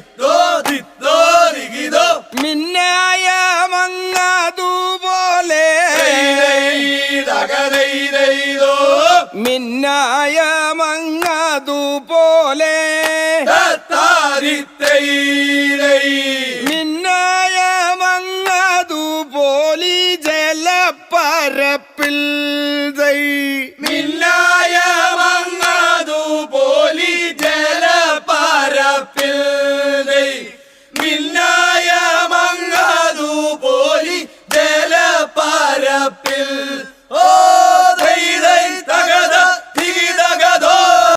ദിത്തോ ദിത്തോ ദിഗിതോ മിന്നായ മങ്ങാതുപോലെ മിന്നായ മങ്ങാതുപോലെ മിന്നായ മങ്ങാതുപോലി ജലപ്പരപ്പിൽ ദൈ pela